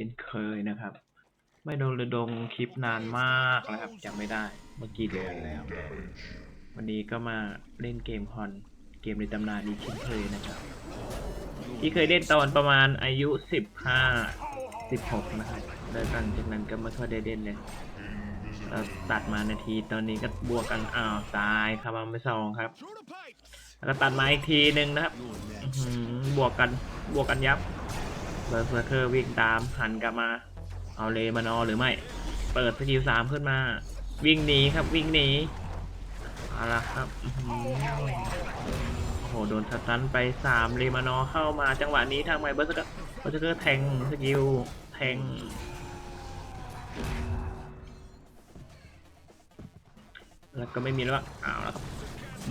ช่นเคยนะครับ ไม่โดนระดมคลิปนานมากแล้วครับจำไม่ได้เมื่อกี้เดือนแล้ว วันนี้ก็มาเล่นเกมคอนเกมในตำนานอีกเช่นเคยนะครับ ที่เคยเล่นตอนประมาณอายุสิบห้าสิบหกนะครับแล้วหลังจากนั้นก็ไม่ค่อยได้เล่นเลยเอ่อตัดมานาทีตอนนี้ก็บวกกันอ้าวตายคาร์บอนไปสองครับ แล้วก็ตัดมาอีกทีหนึ่งนะครับบวกกันบวกกันยับ เบอร์เซอร์เคอร์วิ่งตามหันกลับมา เอาเลมานอหรือไม่ เปิดสกิลสามขึ้นมา วิ่งหนีครับวิ่งหนีเอาละครับโอ้โหโดนสตันไปสามเลมานอเข้ามาจังหวะนี้ทางไมเบอร์สเกอร์เบอร์สเกอร์แทงสกิลแทงแล้วก็ไม่มีแล้วอ้าวแล้ว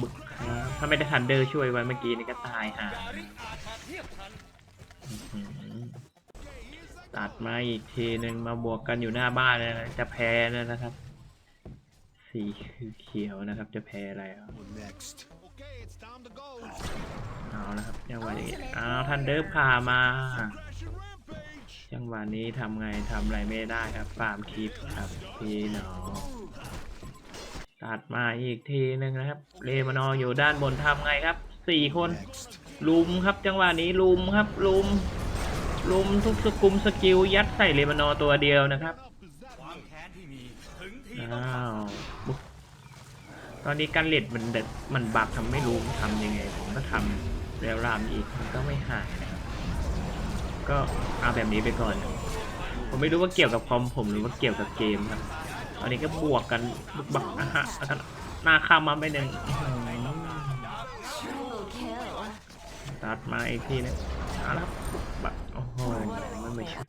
บึกครับถ้าไม่ได้ทันเดอร์ช่วยไว้เมื่อกี้นี่ก็ตายห่า ตัดมาอีกทีหนึ่งมาบวกกันอยู่หน้าบ้านนะจะแพ้แล้วนะครับ สีคือเขียวนะครับ จะแพ้อะไรอะ Next. Okay, it's time to go. เอาละครับจังหวะนี้อ้าวทันเดอร์พามา Crash and rampage. จังหวะนี้ทำไงทำอะไรไม่ได้ครับฟาร์มคลิปครับพี่น้องตัดมาอีกทีหนึ่งนะครับ เลมานอร์อยู่ด้านบนทำไงครับ สี่คน ลุมครับจังหวะนี้ลุมครับลุม ลุมทุกสกุมสกิลยัดใส่เลมานอตัวเดียวนะครับอ้าวตอนนี้การเล็ดมันเด็ดมันบักทำไม่รู้ทำยังไง ผมก็ทำแล้วรามอีกมันก็ไม่หายนะครับก็เอาแบบนี้ไปก่อน ผมไม่รู้ว่าเกี่ยวกับคอมผมหรือว่าเกี่ยวกับเกมครับตอนนี้ก็บวกกันบึกบักอะฮะหน้าข้ามมาไปหนึ่ง ตัดมาอีกทีนึงเอาละครับบึกบักโอ้โหมันไม่ใช่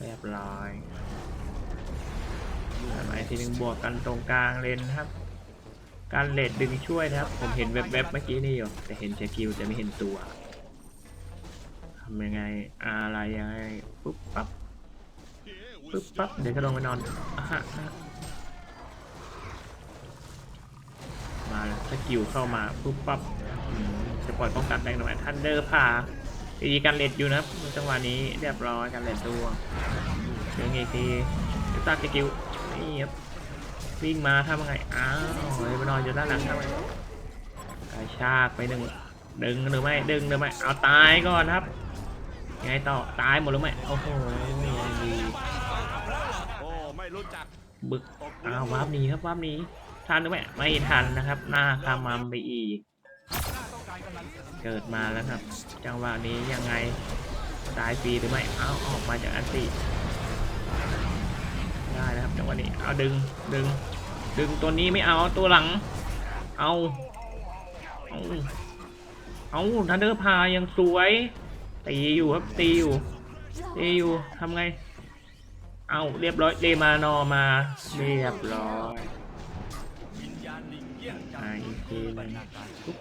เรียบร้อยตัดมาอีกทีนึงบวกกันตรงกลางเลนครับ การเลดดึงช่วยนะครับ ผมเห็นแวบๆเมื่อกี้นี่อยู่แต่เห็นสกิลแต่ไม่เห็นตัวทำยังไงอะไรยังไงปุ๊บปั๊บปึ๊บปั๊บเดี๋ยวก็ลงไปนอนอะฮะมาแล้วสกิลเข้ามาปุ๊บปั๊บ จะปล่อยป้องกันได้หน่อยทันเดอร์พาตีกันเล็ดอยู่นะจังหวะนี้เรียบร้อยกันเล็ดตัวเดี๋ยวไงทีตาสกิลนี่ครับวิ่งมาทำยังไงอ้าวเลยไปนอนอยู่ด้านหลังทำไงกระชากไปหนึ่งดึงหรือไม่ดึงหรือไม่เอาตายก่อนครับยังไงต่อตายหมดหรือไม่โอ้โหมีอะไรดีโอ้ไม่รู้จักบึกอ้าววาร์ปหนีครับวาร์ปหนีทันหรือไม่ไม่ทันนะครับ หน้าคามัมไปอีก เกิดมาแล้วครับ จังหวะนี้ยังไงตายฟรีหรือไม่เอาออกมาจากอันติได้นะครับจังหวะนี้เอาดึงดึง ดึงตัวนี้ไม่เอาตัวหลัง เอาเอาเอาทันเดอร์พายังสวยตีอยู่ครับตีอยู่ตีอยู่ทำไง เอาเรียบร้อยเลมานอมา เรียบร้อยอ่าอีกทีหนึงปุ๊บ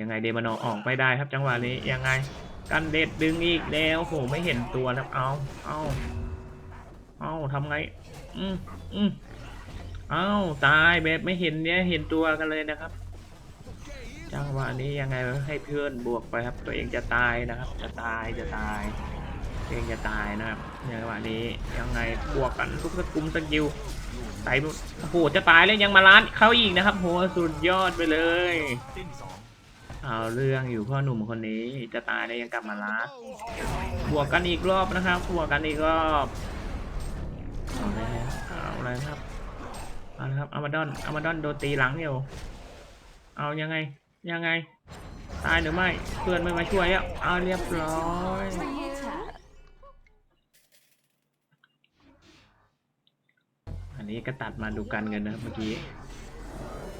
ยังไงเดมานอออกไม่ได้ครับจังหวะนี้ยังไงกันเด็ดดึงอีกแล้วโหไม่เห็นตัวแล้วเอาเอาเอาทำไงอืมอืมเอาตายแบบไม่เห็นเนี่ยเห็นตัวกันเลยนะครับ จังหวะนี้ยังไงให้เพื่อนบวกไปครับ ตัวเองจะตายนะครับ จะตายจะตายตัวเองจะตายนะครับจังหวะนี้ยังไงบวกกันทุกสกุมสกิลใส่โอ้โหจะตายแล้วยังมาล้านเขาอีกนะครับโหสุดยอดไปเลย เอาเรื่องอยู่พ่อหนุ่มคนนี้จะตายแล้วยังกลับมาล้านบวกกันอีกรอบนะครับบวกกันอีกรอบเอาเลยครับเอาเลยครับเอาละครับอามาดอนอามาดอนโดนตีหลังอยู่เอายังไงยังไง ตายหรือไม่เพื่อนไม่มาช่วยแล้วเอาเรียบร้อย Triple. อันนี้ก็ตัดมาดูกันกันนะครับเมื่อกี้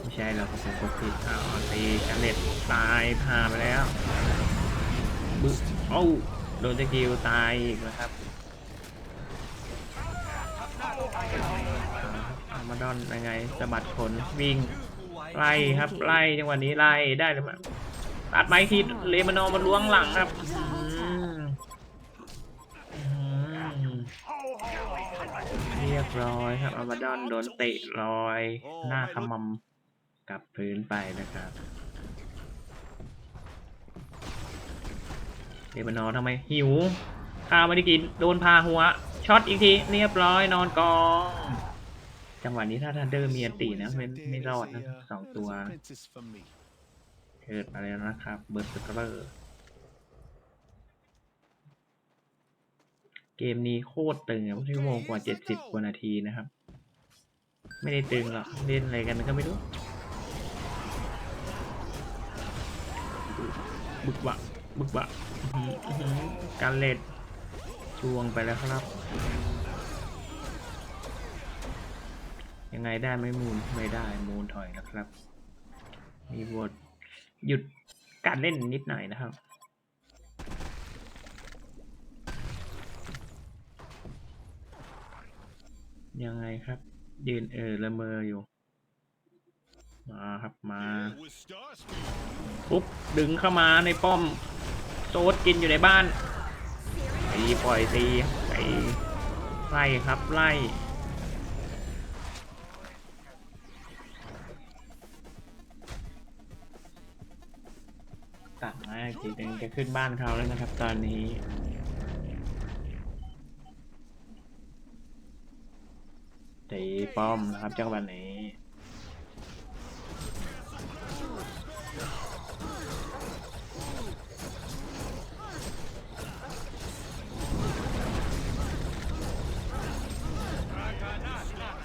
ไม่ใช่เราผมกดผิดอ้าวตีกันเล็ดตายพาไปแล้วบึ้เอ้าโดนสกิลตายอีกนะครับอามาดอนยังไงสะบัดขนวิ่งไล่ครับไล่จังหวะนี้ไล่ได้หรือเปล่าตัดไม้ทีเลมานอร์มาล้วงหลังครับเรียบร้อยครับอามาดอนโดนเตะลอย หน้าขมำ กลับพื้นไปนะครับเดมานอร์ทำไมหิวข้าวไม่ได้กินโดนพาหัวช็อตอีกทีเรียบร้อยนอนกองจังหวะนี้ถ้าทันเดอร์มีอันตีนะไม่ไม่รอดนะสองตัวเกิดมาแล้วนะครับเบิร์ดสเกอร์เกมนี้โคตรตึงอะชั่วโมงกว่าเจ็ดสิบกว่านาทีนะครับ ไม่ได้ตึงหรอกเล่นอะไรกันก็ไม่รู้ บึกบะบึกบะการเล่นช่วงไปแล้วครับ ยังไงได้ไหม่มูลไม่ได้มูลถอยนะครับ มีบทหยุดการเล่นนิดหน่อยนะครับยังไงครับยืนเออละเมออยู่ มาครับมาปุ๊บดึงเข้ามาในป้อมโซดกินอยู่ในบ้านตีปล่อยตีไปไล่ครับไล่ตัดมาอีกทีหนึงจะขึ้นบ้านเขาแล้วนะครับ ตอนนี้ตีป้อมนะครับจังหวะนี้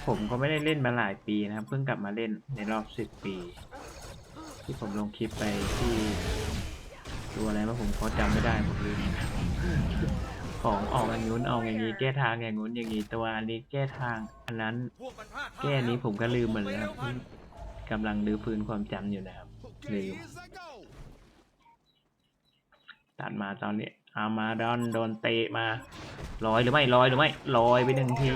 ผมก็ไม่ได้เล่นมาหลายปีนะครับ เพิ่งกลับมาเล่นในรอบสิบปี ที่ผมลงคลิปไปที่ตัวอะไรมาผมก็จำไม่ได้ผมลืมของออกอย่างนู้นออกอย่างนี้แก้ทางอย่างนู้นอย่างนี้ตัวอันนี้แก้ทางอันนั้น แก้นี้ผมก็ลืมหมดเลยครับกำลังรื้อฟื้นความจำอยู่นะครับ Okay, Live. here's I go. ตัดมาตอนนี้อามาดอนโดนเตะมาลอยหรือไม่ลอยหรือไม่ลอยไปหนึ่งที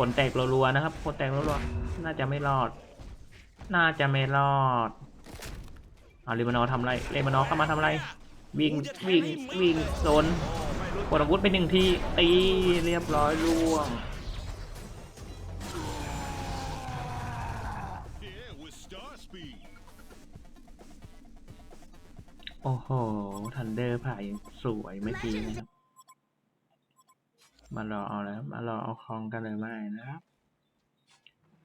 ผลแตกรัวๆนะครับผลแตกรัวๆน่าจะไม่รอด น่าจะไม่รอดเอาเลมานอทำอะไรเลมานอเข้ามาทำอะไร วิ่งวิ่งวิ่งโดนกดอาวุธไปหนึ่งทีตีเรียบร้อยล่วงโอ้โห ทันเดอร์ผ่ายังสวยเมื่อกี้นะครับ มารอเอาแล้ว มารอเอาคองกันเลยไม่นะครับ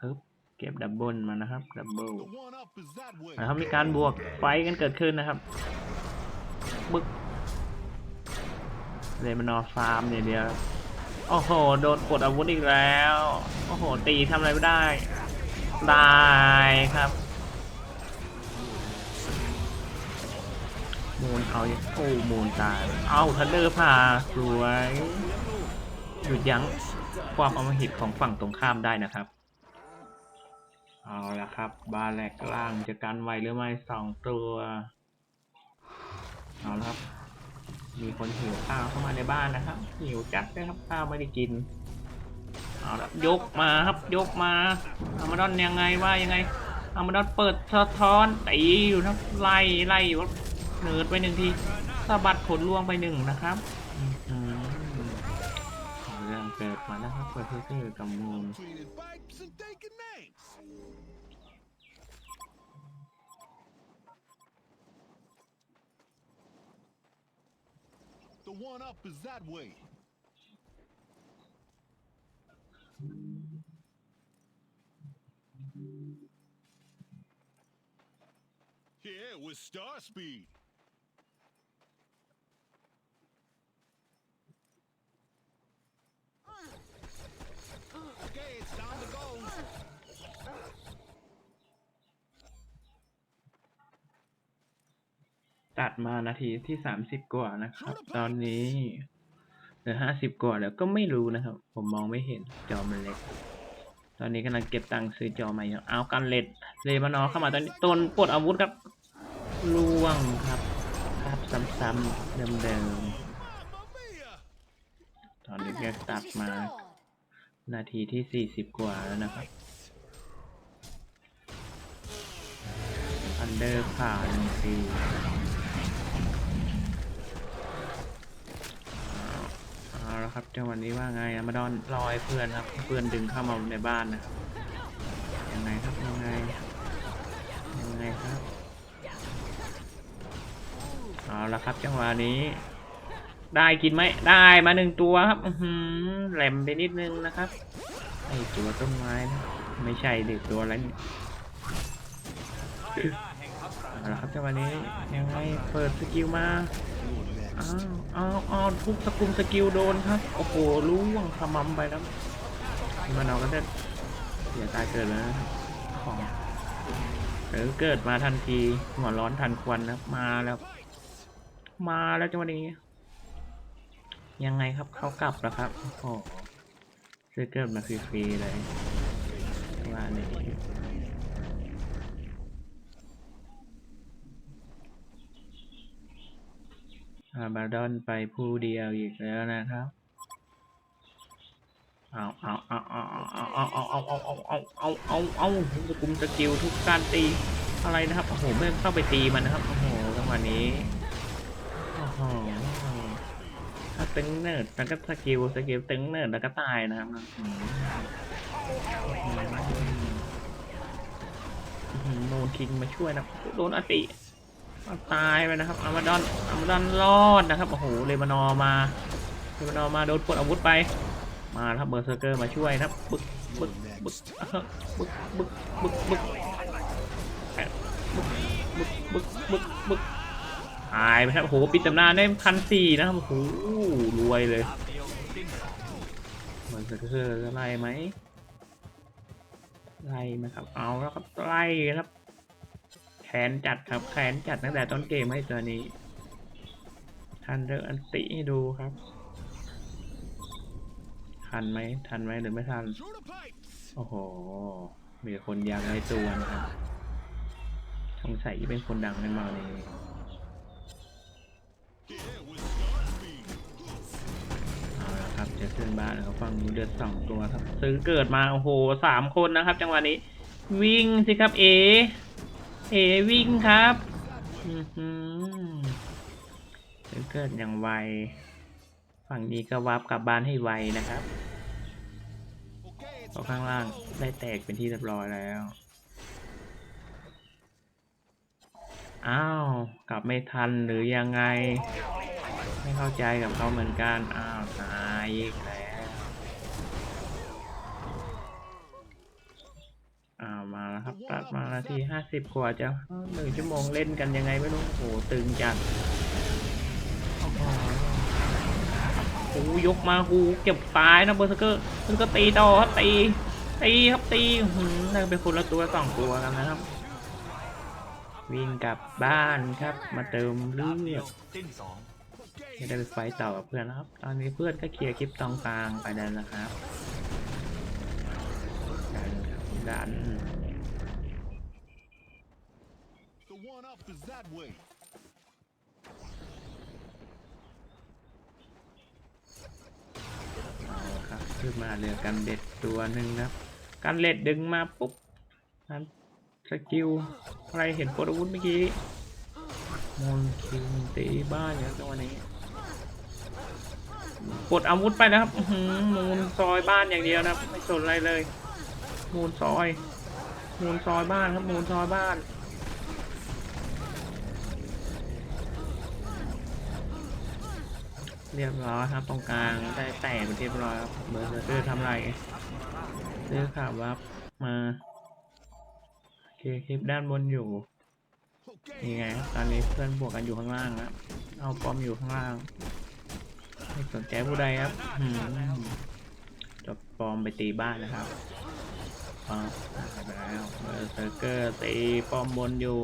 อึ๊บเก็บดับเบิลมานะครับดับเบิลนะครับมีการบวกไฟกันเกิดขึ้นนะครับบึกเลยมานอฟาร์มอย่างเดียวโอ้โหโดนกดอาวุธอีกแล้วโอ้โหตีทำอะไรไม่ได้ตายครับมูนเอาโอ้มูนตาย เอาทันเดอร์ผ่าสวย หยุดยั้งความอมหิตของฝั่งตรงข้ามได้นะครับ เอาละครับ บาแลกล่างจะกันไหวหรือไม่สองตัว เอาละครับ มีคนหิวข้าวเข้ามาในบ้านนะครับ หิวจัดเลยครับข้าวไม่ได้กิน เอาละยกมาครับยกมาอามาดอนยังไงว่ายังไงอามาดอนเปิดสะท้อนตีอยู่นะไล่ไล่อยู่เนิร์ดไปหนึ่งทีสะบัดผลล่วงไปหนึ่งนะครับ เรื่องเกิดมาแล้วครับเพื่อเพื่อกับมูล Cleaning pipes and taking names. The one up is that way. Yeah, with star speed. Okay, it's time to go. ตัดมานาทีที่สามสิบกว่านะครับ ตอนนี้เหลือห้าสิบกว่าแล้วก็ไม่รู้นะครับ ผมมองไม่เห็นจอมันเล็ก ตอนนี้กำลังเก็บตังค์ซื้อจอใหม่เอากันเล็ดเลมานอเข้ามาตอนนี้ตนปลดอาวุธครับล่วงครับครับซ้ำๆเดิมๆตอนนี้ก็ตัดมา นาทีที่สี่สิบกว่าแล้วนะครับ อันเดอร์ผ่านหนึ่งทีเอาเอาละครับจังหวะนี้ว่าไงอะมาดอนรอยเพื่อนครับเพื่อนดึงเข้ามาในบ้านนะครับยังไงครับยังไงยังไงครับเอาละครับจังหวะนี้ ได้กินไหมได้มาหนึ่งตัวครับอืแหลมไปนิดนึงนะครับไอตัวต้นไม้นะไม่ใช่เด็กตัวอะไรนี่เอาละครับจังหวะนี้ยังไงเปิดสกิลมาอ้าวอ้าวอ้าวทุกสกุลสกิลโดนครับโอ้โหล่วงขมำไปครับมันเอาก็จะเสียตายเกิดแล้วนะของเออเกิดมาทันทีหัวร้อนทันควันนะมาแล้ว มาแล้วจังหวะนี้ ยังไงครับเขากลับแล้วครับ โอ้โหซื้อเกิดมาฟรีๆเลยว่านี่อาบาดอนไปผู้เดียวอีกแล้วนะครับเอาเอาเอาเอาเอาเอาเอาเอาเอาเอาเอาเอาเอาสกุมสกิลทุกการตีอะไรนะครับ โอ้โหไม่เข้าไปตีมันนะครับ โอ้โหจังหวะนี้ โอ้โหถ้า ตึงเนิร์ดแล้วก็สกิลสกิลตึงเนิร์ดแล้วก็ตายนะครับโนนคิงมาช่วยนะโดนอติตายไปนะครับอามาดอนอามาดอนรอดนะครับโอ้โหเลบานอมาเลบานอมาโดนปลดอาวุธไป มาครับเบอร์เซอร์เกอร์มาช่วยนะครับบึกบึกบึกบึกบึกบึกบึกแปะบึกบึกบึกบึกบึก หายไปครับโอ้โหปิดตำนานได้พันสี่นะครับโอ้โหรวยเลยเบอร์เซออร์จะไล่ไหมไล่ไหมครับเอาแล้วครับไล่ครับแขนจัดครับแขนจัดตั้งแต่ต้นเกมให้ตัวนี้ทันเดอร์อันติให้ดูครับ ทันไหมทันไหมหรือไม่ทัน โอ้โห มีคนยังในตัวนะครับสงสัยจะเป็นคนดังในมาเลย เอาละครับจะขึ้นบ้านแล้วฟังนูเดือดสองตัวครับ ซื้อเกิดมา โอ้โหสามคนนะครับ จังหวะนี้ วิ่งสิครับเอ เอวิ่งครับอือหือซื้อเกิดอย่างไว ฝั่งนี้ก็วับกลับบ้านให้ไวนะครับเพราะข้างล่างได้แตกเป็นที่เรียบร้อยแล้ว อ้าว กลับไม่ทันหรือยังไง ไม่เข้าใจกับเขาเหมือนกัน อ้าวตายอีกแล้ว อ้าวมาแล้วครับตัดมานาทีห้าสิบกว่าจะหนึ่งชั่วโมงเล่นกันยังไงไม่รู้โอ้โหตึงจัดโอ้ยกมาหูเก็บตายนะเบอร์สเกอร์มันก็ตีต่อครับตีตีครับตีอื้อหืมน่าเป็นคนละตัวสองตัวกันนะครับ วิ่งกลับบ้านครับ มาเติมเลือดสิ้นสองจะได้ไปไฟต์ต่อกับเพื่อนนะครับ ตอนนี้เพื่อนก็เคลียร์คลิปตรงกลางไปแล้วนะครับดันครับขึ้นมาเหลือกันเด็ดตัวหนึ่งครับ กันเล็ดดึงมาปุ๊บนั้น สกิลอะไรเห็นโปรวุธเมื่อกี้มอนคิงตีบ้านอย่างจังหวนี้กดอาวุธไปนะครับมูลซอยบ้านอย่างเดียวนะครับ ไม่สนอะไรเลย มูลซอย มูลซอยบ้านครับ มูลซอยบ้านเรียบร้อยครับตรงกลางได้แตกเป็นเรียบร้อยครับเบอร์เซอร์เกอร์ทำไรเลือกข่าววับมา คคลิปด้านบนอยู่ Okay. นี่ไงตอนนี้เพื่อนบวกกันอยู่ข้างล่างแล้วเอาปอมอยู่ข้างล่างไม่สนใจผู้ใดครับจบปอมไปตีบ้านนะครับปอมไปแล้วเบอร์เซอร์เกอร์ตีปอมบนอยู่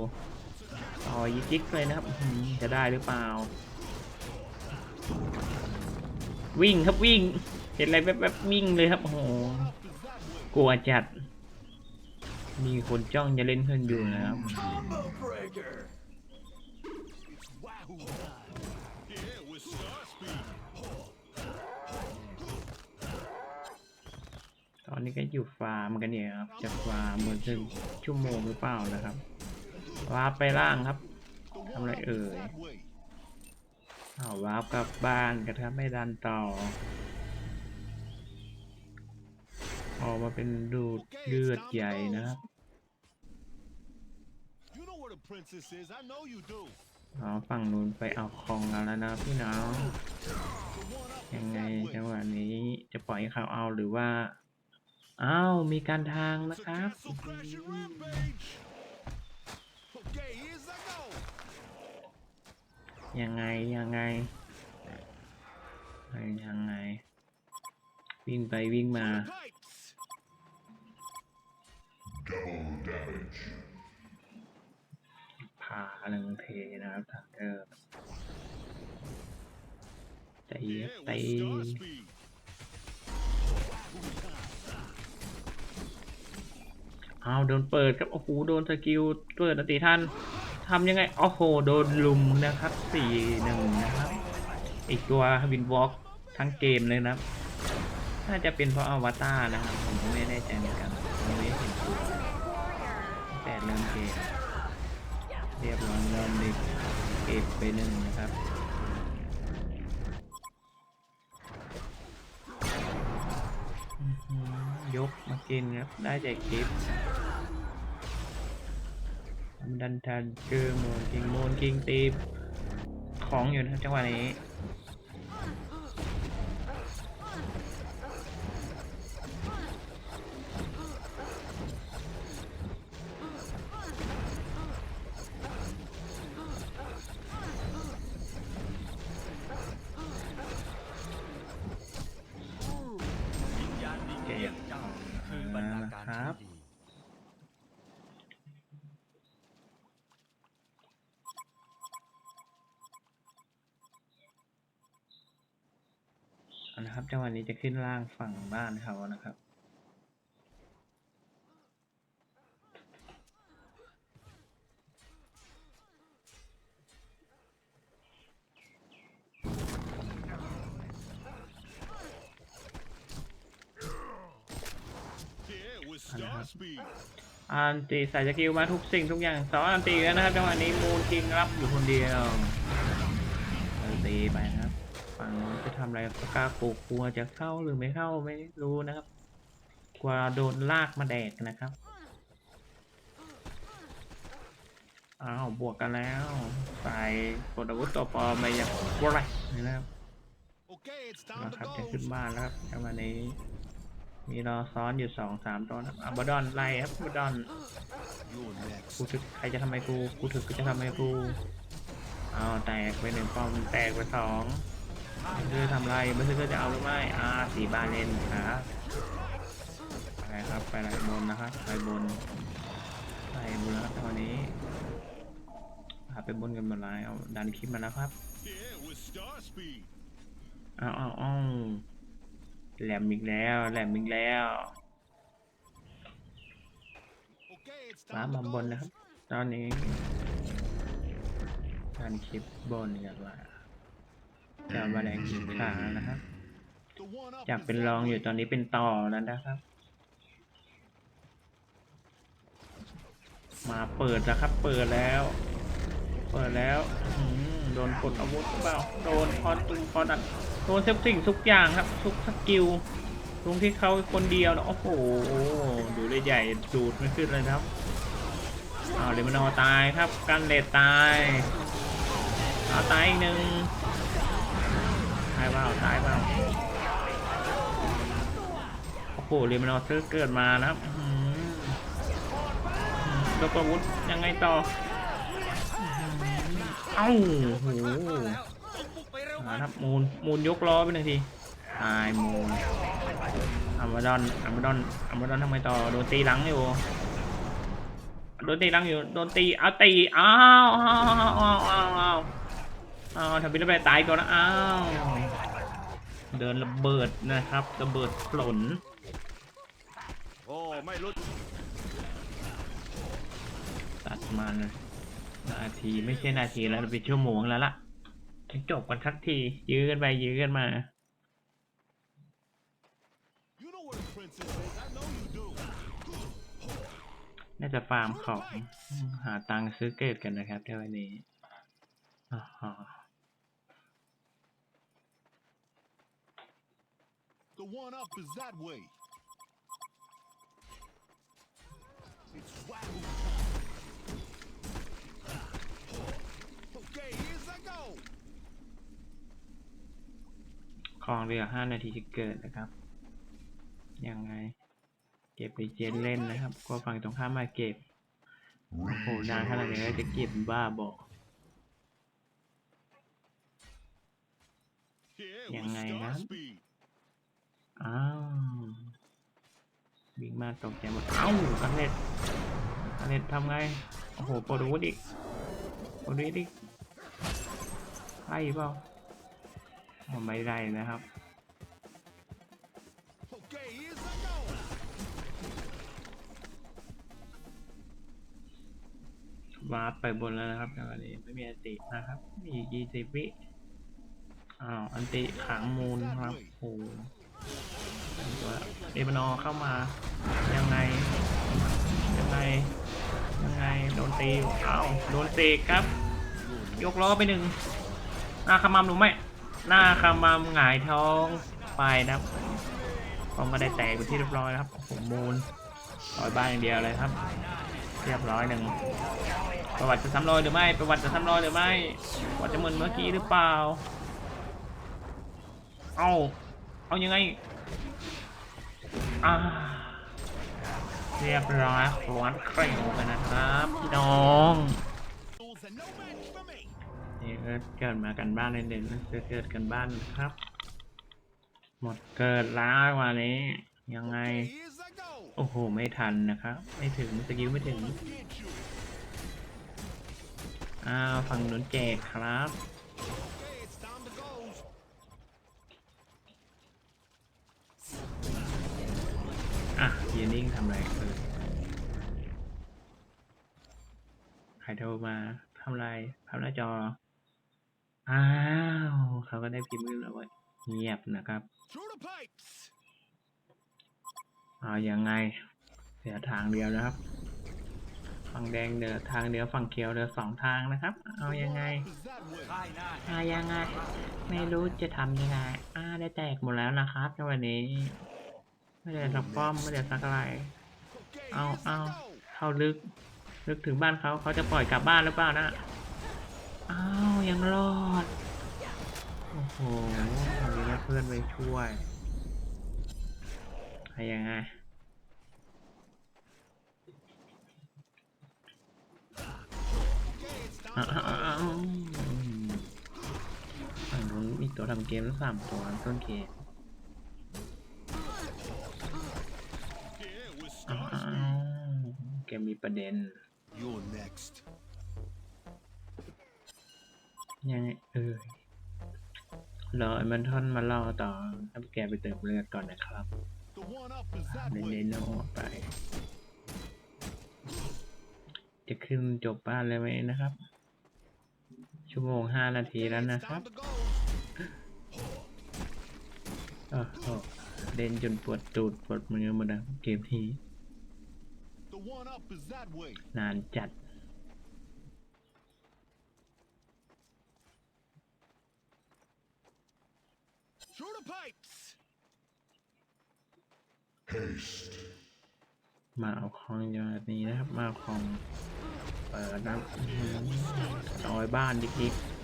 ต่อยิกเลยนะครับจะได้หรือเปล่า วิ่งครับวิ่ง เห็นอะไรแป๊บๆวิ่งเลยครับโอ้โหกลัวจัด มีคนจ้องจะเล่นเพื่อนอยู่นะครับ ตอนนี้ก็อยู่ฟาร์มกันเนี่ยครับ จะฟาร์มบนถึงชั่วโมงหรือเปล่านะครับวาร์ปไปล่างครับ The I'm one like, up is uh, that way. อ้าวาร์ปกลับบ้านกระทับไม่ดันต่อออกมาเป็นดูดเลือดใหญ่นะครับ You know where the princess is. I know you do. อ๋อฝั่งนู้นไปเอาคองกันแล้วนะพี่น้อง The one up ยัง is ไง that จัง way. หวะนี้จะปล่อยให้เขาเอาหรือว่าอ้าวมีการทางนะ So ครับ cancel crash and rampage. Okay, here's I go. ยังไงยังไงเฮ้ยยังไง วิ่งไปวิ่งมา Pipes. ผ่าหนึ่งเทนะครับทันเดอร์ตีตี with star speed. เอาโดนเปิดครับโอ้โหโดนสกิลเปิดนติท่านทำยังไงโอ้โหโดนลุมนะครับสี่หนึ่งนะครับ อีกตัววินวอล์กทั้งเกมเลยนะครับน่าจะเป็นเพราะอวตารนะครับ ผมไม่แน่ใจเหมือนกัน เรียบร้อยเริ่มเล็กเก็บไปหนึ่งนะครับยกมากินครับ ได้ใจกคลิปดันทันเจอโมนกิงโมนกิงตีบของอยู่นะจังหวะนี้ วิญญาณดีเกมเจ้าคือบรรณาการ ครับ ที่ดี เอานะครับ จังหวะนี้จะขึ้นล่างฝั่งบ้านเขานะครับ Yeah, with star speed. อันตีใส่สกิลมาทุกสิ่งทุกอย่างสองอันตีแล้วนะครับจังหวะนี้มูนคิงรับอยู่คนเดียวเออตีไปนะ ทำอะไรก็กล้ากลัวกลัวจะเข้าหรือไม่เข้าไม่รู้นะครับ กลัวโดนลากมาแดกนะครับอ้าวบวกกันแล้วใส่กดอาวุธตัวปลอมไปอย่างวไรนะครับ Okay, it's นะ time ครับ to จะ go. ขึ้นบ้านแล้วครับจังหวะนี้ มีรอซ้อนอยู่สองสามตัวนะครับอับบดอนไล่ครับอับบดอน You're next. กูถึกใครจะทำไมกูกูถึกก็จะทำไมกูเอาแตกไปหนึ่งปอมแตกไปสอง มันคือทำไรมันคือจะเอาหรือไม่อ่าสีบาเลนครับไปครับไปไบนนะครับไปบนไปบนนะครับตอนนี้พาไปบนกันหมดเลยเอาดันคลิปมาแล้วครับ Yeah, with star speed. เอาเอาเอาแหลมอีกแล้วแหลมอีกแล้ว Okay, it's ว้ามาบนนะครับ ตอนนี้การคลิปบนกันว่า จะมาแรงยิงขานะครับ The one up จาก is เป็น that รองอยู่ way. ตอนนี้เป็นต่อแล้วนะครับ มาเปิดแล้วครับ เปิดแล้ว เปิดแล้วอื้อหือโดนกดอาวุธหรือเปล่าโดนคอนตุงคอนดันโดนเซฟสิ่งทุกอย่างครับ ทุกสกิลตรงที่เขาคนเดียวนะโอ้โหดูเลยใหญ่ดูดไม่ขึ้นเลยครับเอาเลมานอร์ตายครับกันเลดตายเอาตายอีกหนึ่งตายเปล่าตายเปล่าโอ้โหเรมานอเซอร์เกิดมานะครับแล้วก็วุธยังไงต่อ เอ้าโอ้โหมาครับมูลมูลยกล้อไปหนึ่งทีตายมูลอัมบาดอนอัมบาดอนอัมบาดอนทำไงต่อโดนตีหลังอยู่โดนตีหลังอยู่โดนตีเอาตีอ้าวอ้าวอ้าวอ้าว อ้าวอ้าวทำเป็นอะไรตายก่อนนะอ้าวเดินระเบิดนะครับระเบิดปลนโอ้ไม่รู้ตัดมันนาทีไม่ใช่นาทีแล้วเป็นชั่วโมงแล้วล่ะจบกันสักที ยื้อกันไปยื้อกันมาน่าจะฟาร์มของหาตังค์ซื้อเกตกันนะครับเดี๋ยววันนี้อ่า The one up is that way. It's wow. Okay, here's I go. ของเรือ5นาทีจะเกิดนะครับ ยังไง เก็บไปเจนเล่นนะครับ ก็ฝั่งตรงข้ามมาเก็บ โอ้โหนานขนาดนี้จะเก็บบ้าบอกยังไงนะ อ้าววิ่งมาตกใจหมดเอ้าอันเน็ตอันเน็ตทำไง โอ้โหโปรดูดอีกโปรดูดอีกไล่เปล่าอ๋อไม่ได้นะครับ Okay, here's a go. วาร์ปไปบนแล้วนะครับแต่วันนี้ไม่มีอันตินะครับ มีอีกยี่สิบวิอ้าว อันติขังมูลครับโอ้ เดบานอเข้ามา ยังไง ยังไง ยังไง โดนตีอยู่อ้าโดนเตะครับ ยกล้อไปหนึ่งหน้าขมำหรือไม่หน้าขมำหงายท้องไปนะครับคอมก็ได้แตกเป็นที่เรียบร้อยนะครับโอ้โหมูลร้อยบ้านอย่างเดียวเลยครับ เรียบร้อยหนึ่งประวัติจะซ้ำรอยหรือไม่ ประวัติจะซ้ำรอยหรือไม่ประวัติจะเหมือนเมื่อกี้หรือเปล่า เอาเอายังไง อ่าเรียบร้อยควนเคร่งกันนะครับพี่น้องนี่ก็เกิดมากันบ้านเด่นจะเกิดกันบ้านนะครับ หมดเกิดแล้ววันนี้ ยังไง โอ้โห ไม่ทันนะครับ ไม่ถึงสกิลไม่ถึง อ้าว ฝั่งนุนแจกครับ ยืนนิ่งทำอะไรเออใครโทรมาทำอะไรทำหน้าจอ อ้าว เขาก็ได้พิมพ์ขึ้นแล้วว่าเงียบนะครับเอาอยังไงเหลือทางเดียวนะครับ ฝั่งแดงเดือทางเดียวฝั่งเขียวเดือสองทางนะครับ เอายังไง Is that way? ค่ายหน้าอายังไง ไม่รู้จะทำยังไงอ่าได้แตกหมดแล้วนะครับในวันนี้ ไม่ได้สักป้อมไม่ได้สักอะไร Okay, Ow, here's a ow. go. เข้าลึก ลึกถึงบ้านเขาเขาจะปล่อยกลับบ้านหรือเปล่านะอ้าวยังรอด โอ้โหมีเพื่อนไปช่วยอะไรยังไง Okay, it's time อ้าว to อ้าว go. อ้าวฝั่งนู้นมีตัวทำเกมทั้งสามตัวต้นเกม Yeah, with อ้าว star อ้าว speed. เกมมีประเด็น You're next. ยังไงเออรอไอ้มันท่อนมาเล่าต่อให้แกไปเติมเลือดก่อนนะครับ The one up is that เน้น way. ๆโน้ไป จะขึ้นจบบ้านเลยไหมนะครับ ชั่วโมงห้านาที Okay, แล้ว it's นะครับ time to go. โอ้โหเล่นจนปวดตูดปวดมือหมดแล้วเกมนี้ The one up is that way. นานจัด Through the pipes. มาเอาของอย่างนี้นะครับ มาเอาของเปิดนะอื้อหือน้อยบ้านดิกๆ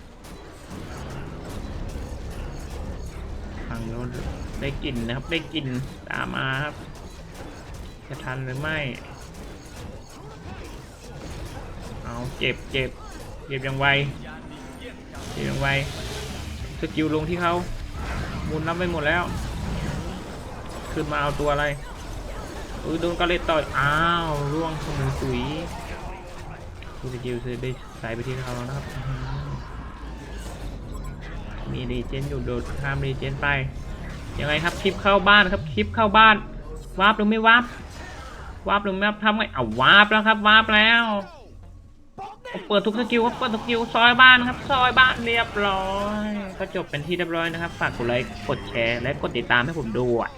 ฟังโน้นได้กลิ่นนะครับ ได้กลิ่นตามมาครับ จะทันหรือไม่ เอาเจ็บเจ็บเจ็บยังไวเจ็บยังไวสกิลลงที่เขามุนรับไปหมดแล้วขึ้นมาเอาตัวอะไรเออโดนกระเล็ดต่อยอ้าวร่วงสมุนสุยคูสกิลซื้อได้ใส่ไปที่เขาแล้วนะครับ มีรีเจนอยู่โดดข้ามรีเจนไป ยังไงครับคลิปเข้าบ้านครับคลิปเข้าบ้านวาร์ปหรือไม่วาร์ปวาร์ปหรือไม่วาร์ปทำไงเอะวาร์ปแล้วครับวาร์ปแล้ว เปิดทุกสกิลครับเปิดทุกสกิลซอยบ้านครับซอยบ้านเรียบร้อย ก็จบเป็นที่เรียบร้อยนะครับ ฝากกดไลค์กดแชร์และกดติดตามให้ผมด้วย